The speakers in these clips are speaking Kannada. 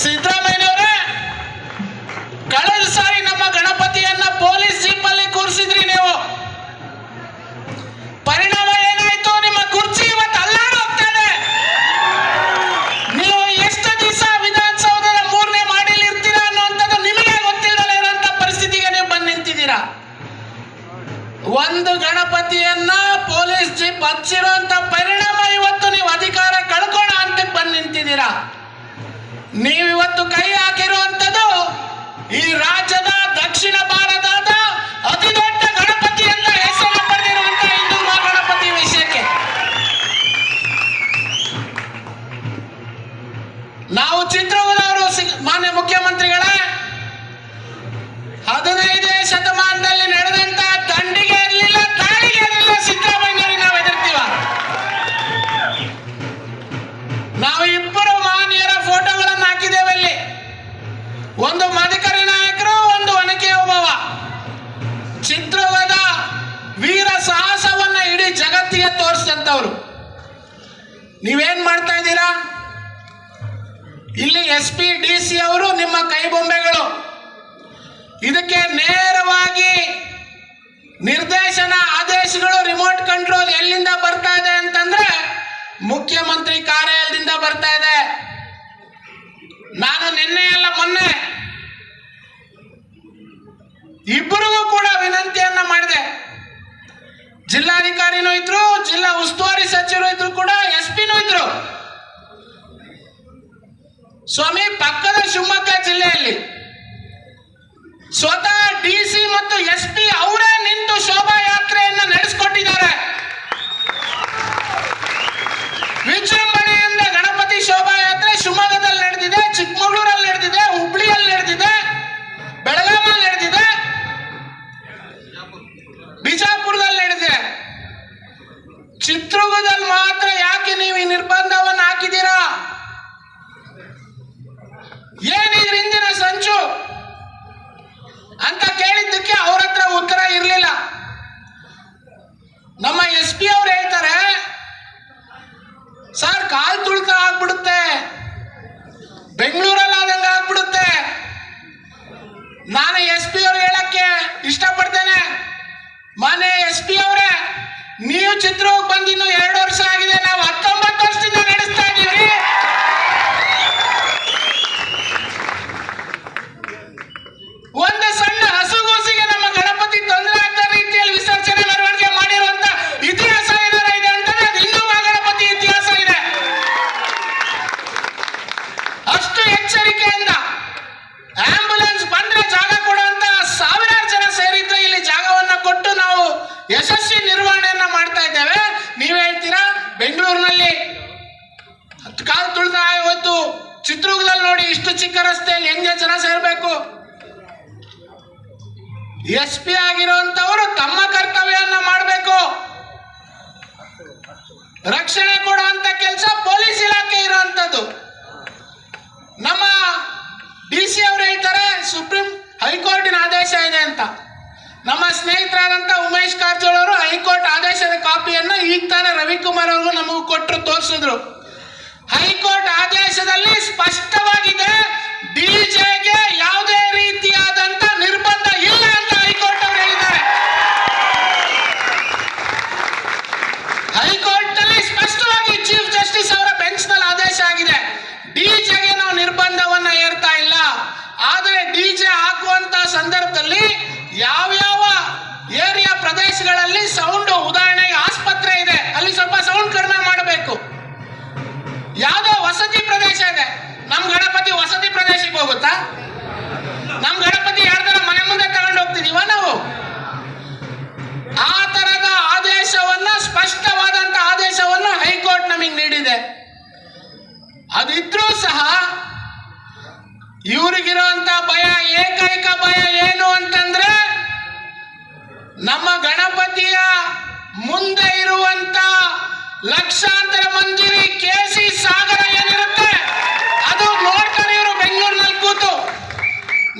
sin ನೀವಿವತ್ತು ಕೈ ಹಾಕಿರುವಂಥದ್ದು ಈ ರಾಜ್ಯದ ನೀವೇನ್ ಮಾಡ್ತಾ ಇದ್ದೀರಾ? ಇಲ್ಲಿ ಎಸ್ ಪಿ, ಡಿ ಸಿ ಅವರು ನಿಮ್ಮ ಕೈಬೊಂಬೆಗಳು ಇದಕ್ಕೆ ನೇರವಾಗಿ ನಿರ್ದೇಶನ ಆದೇಶಗಳು ರಿಮೋಟ್ ಕಂಟ್ರೋಲ್ ಎಲ್ಲಿಂದ ಬರ್ತಾ ಇದೆ ಅಂತಂದ್ರೆ ಮುಖ್ಯಮಂತ್ರಿ ಕಾರ್ಯಾಲಯದಿಂದ ಬರ್ತಾ ಇದೆ. ನಾನು ನಿನ್ನೆ ಅಲ್ಲ, ಮೊನ್ನೆ ಇಬ್ಬರಿಗೂ ಕೂಡ ವಿನಂತಿಯನ್ನ ಮಾಡಿದೆ. ಜಿಲ್ಲಾಧಿಕಾರಿನೂ ಇದ್ರು, ಜಿಲ್ಲಾ ಉಸ್ತುವಾರಿ ಸಚಿವರು ಇದ್ರು ಕೂಡ, ಎಸ್ ಪಿನೂ ಇದ್ರು. ಸ್ವಾಮಿ, ಪಕ್ಕದ ಶಿವಮೊಗ್ಗ ಜಿಲ್ಲೆಯಲ್ಲಿ ಸ್ವತಃ ಡಿ ಸಿ ಮತ್ತು ಎಸ್ ಪಿ ಅವರೇ ನಿಂತು ಶೋಭಾ ಯಾತ್ರೆಯನ್ನು ನಡೆಸಿಕೊಟ್ಟಿದ್ದಾರೆ. ಚಿತ್ರದುರ್ಗದಲ್ಲಿ ಮಾತ್ರ ಯಾಕೆ ನೀವು ಈ ನಿರ್ಬಂಧವನ್ನು ಹಾಕಿದ್ದೀರಾ? ಏನಿದ್ರ ಹಿಂದಿನ ಸಂಚು? ಅಂತ ಕೇಳಿದ್ದಕ್ಕೆ ಅವ್ರ ಹತ್ರ ಉತ್ತರ ಇರಲಿಲ್ಲ. ನಮ್ಮ ಎಸ್ ಪಿ ಅವ್ರು ಹೇಳ್ತಾರೆ, ಸರ್, ಕಾಲ್ ತುಳಿತ ಆಗ್ಬಿಡುತ್ತೆ. ಎಚ್ಚರಿಕೆಯಿಂದ ಆಂಬುಲೆನ್ಸ್ ಬಂದ್ರೆ ಜಾಗ ಕೊಡುವಂತ ಸಾವಿರಾರು ಜನ ಸೇರಿದ್ರೆ ಇಲ್ಲಿ ಜಾಗವನ್ನ ಕೊಟ್ಟು ನಾವು ಯಶಸ್ವಿ ನಿರ್ವಹಣೆಯನ್ನ ಮಾಡ್ತಾ ಇದ್ದೇವೆ. ನೀವ್ ಹೇಳ್ತೀರಾ? ಬೆಂಗಳೂರಿನಲ್ಲಿ ಕಾಲು ತುಳಿದ ಇವತ್ತು ಚಿತ್ರದುರ್ಗದಲ್ಲಿ ನೋಡಿ ಇಷ್ಟು ಚಿಕ್ಕ ರಸ್ತೆಯಲ್ಲಿ ಹೆಂಗೆ ಜನ ಸೇರ್ಬೇಕು? ಎಸ್ ಪಿ ಆಗಿರುವಂತವರು ತಮ್ಮ ಕರ್ತವ್ಯವನ್ನ ಮಾಡಬೇಕು. ರಕ್ಷಣೆ ಕೊಡುವಂತ ಕೆಲಸ ಪೊಲೀಸ್ ಇಲಾಖೆ ಇರುವಂತದ್ದು. ನಮ್ಮ ಡಿ ಸಿ ಅವರು ಹೇಳ್ತಾರೆ, ಸುಪ್ರೀಂ ಹೈಕೋರ್ಟಿನ ಆದೇಶ ಇದೆ ಅಂತ. ನಮ್ಮ ಸ್ನೇಹಿತರಾದಂತ ಉಮೇಶ್ ಕಾರಜೋಳ ಅವರು ಹೈಕೋರ್ಟ್ ಆದೇಶದ ಕಾಪಿಯನ್ನು ಈಗ ತಾನೇ ರವಿಕುಮಾರ್ ಅವ್ರಿಗೂ ನಮಗೂ ಕೊಟ್ಟರು, ತೋರಿಸಿದ್ರು. ಹೈಕೋರ್ಟ್ ಆದೇಶದಲ್ಲಿ ಸ್ಪಷ್ಟವಾಗಿದೆ ಡಿಜೆಗೆ ಯಾವುದೇ ಪ್ರದೇಶಕ್ಕೆ ಹೋಗುತ್ತಾ? ನಮ್ ಗಣಪತಿ ಯಾರ್ದಾರ ಮನೆ ಮುಂದೆ ತಗೊಂಡು ಹೋಗ್ತಿದೀವ ನಾವು. ಆ ತರದ ಆದೇಶವನ್ನ, ಸ್ಪಷ್ಟವಾದಂತ ಆದೇಶವನ್ನ ಹೈಕೋರ್ಟ್ ನಮಗೆ ನೀಡಿದೆ. ಅದಿದ್ರೂ ಸಹ ಇವ್ರಿಗಿರುವಂತ ಭಯ, ಏಕೈಕ ಭಯ ಏನು ಅಂತಂದ್ರೆ ನಮ್ಮ ಗಣಪತಿಯ ಮುಂದೆ ಇರುವಂತ ಲಕ್ಷಾಂತರ ಮಂದಿರಿ ಕೆಸಿ ಸಾಗರ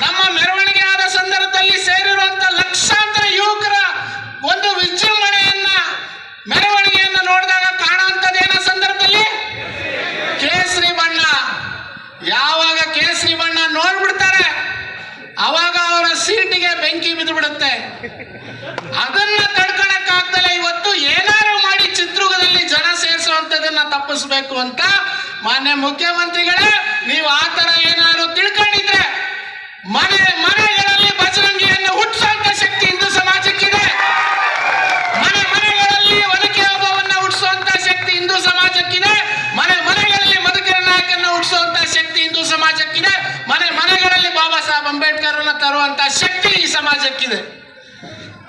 ನಮ್ಮ ಮೆರವಣಿಗೆ ಆದ ಸಂದರ್ಭದಲ್ಲಿ ಸೇರಿರುವಂತ ಲಕ್ಷಾಂತರ ಯುವಕರ ಒಂದು ವಿಜೃಂಭಣೆಯನ್ನ, ಮೆರವಣಿಗೆಯನ್ನ ನೋಡಿದಾಗ ಕಾಣುವಂತದ್ದೇನ ಸಂದರ್ಭದಲ್ಲಿ? ಕೇಸರಿ ಬಣ್ಣ. ಯಾವಾಗ ಕೇಸರಿ ಬಣ್ಣ ನೋಡ್ಬಿಡ್ತಾರೆ, ಅವಾಗ ಅವರ ಸೀಟಿಗೆ ಬೆಂಕಿ ಬಿದ್ದು ಬಿಡುತ್ತೆ ಅದನ್ನ ತಡ್ಕೊಳಕ್ ಇವತ್ತು ಏನಾರು ಮಾಡಿ ಚಿತ್ರದುರ್ಗದಲ್ಲಿ ಜನ ಸೇರಿಸುವಂತದನ್ನ ತಪ್ಪಿಸ್ಬೇಕು ಅಂತ ಮಾನ್ಯ ಮುಖ್ಯಮಂತ್ರಿಗಳೇ, ನೀವು ಆ ತರ ಏನಾದ್ರು ತಿಳ್ಕೊಂಡಿದ್ರೆ ಮನೆ, ಮನೆಗಳಲ್ಲಿ ಬಜರಂಗಿಯನ್ನು ಹುಟ್ಟಿಸುವಂತ ಶಕ್ತಿ ಇಂದು ಸಮಾಜಕ್ಕಿದೆ. ಮನೆ, ಮನೆಗಳಲ್ಲಿ ಒನಕೆ ಹಬ್ಬವನ್ನು ಹುಟ್ಟಿಸುವಂತ ಶಕ್ತಿ ಇಂದು ಸಮಾಜಕ್ಕಿದೆ. ಮನೆ, ಮನೆಗಳಲ್ಲಿ ಮಧುಕರ ನಾಯಕನ್ನು ಹುಟ್ಟಿಸುವಂತ ಶಕ್ತಿ ಇಂದು ಸಮಾಜಕ್ಕಿದೆ. ಮನೆ, ಮನೆಗಳಲ್ಲಿ ಬಾಬಾ ಸಾಹೇಬ್ ಅಂಬೇಡ್ಕರ್ ಅನ್ನ ತರುವಂತ ಶಕ್ತಿ ಈ ಸಮಾಜಕ್ಕಿದೆ.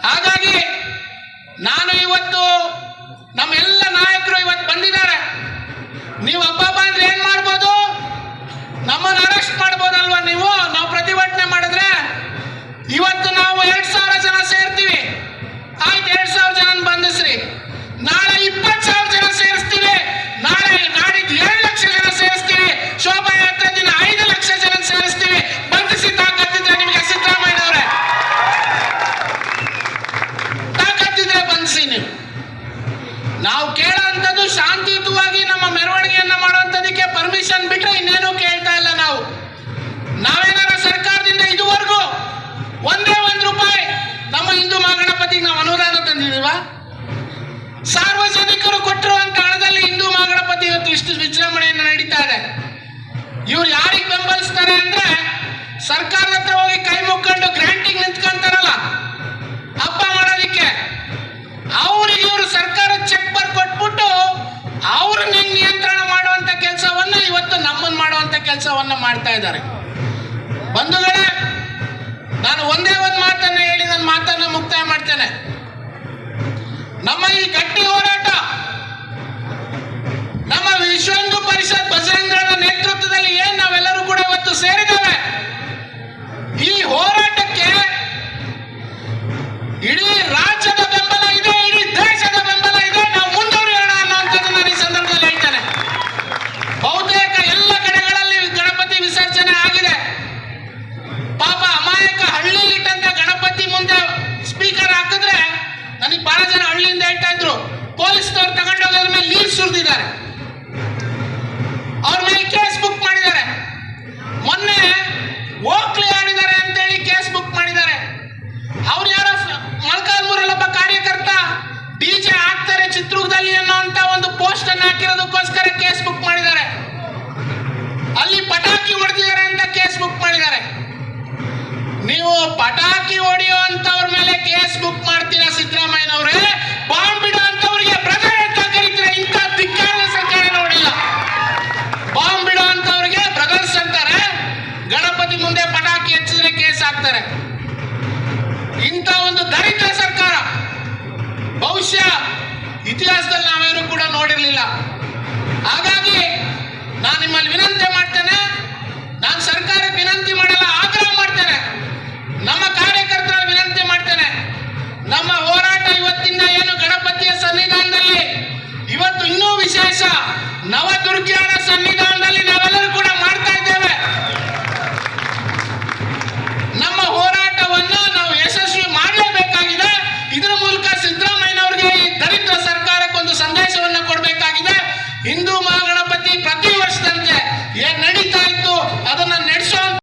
ಹಾಗಾಗಿ ನಾನು ಇವತ್ತು ನಮ್ಮೆಲ್ಲ ನಾಯಕರು ಇವತ್ತು ಬಂದಿದ್ದಾರೆ. ನೀವು ಹಬ್ಬ ಬಂದ್ರೆ ಏನ್ ಮಾಡ್ಬೋದು?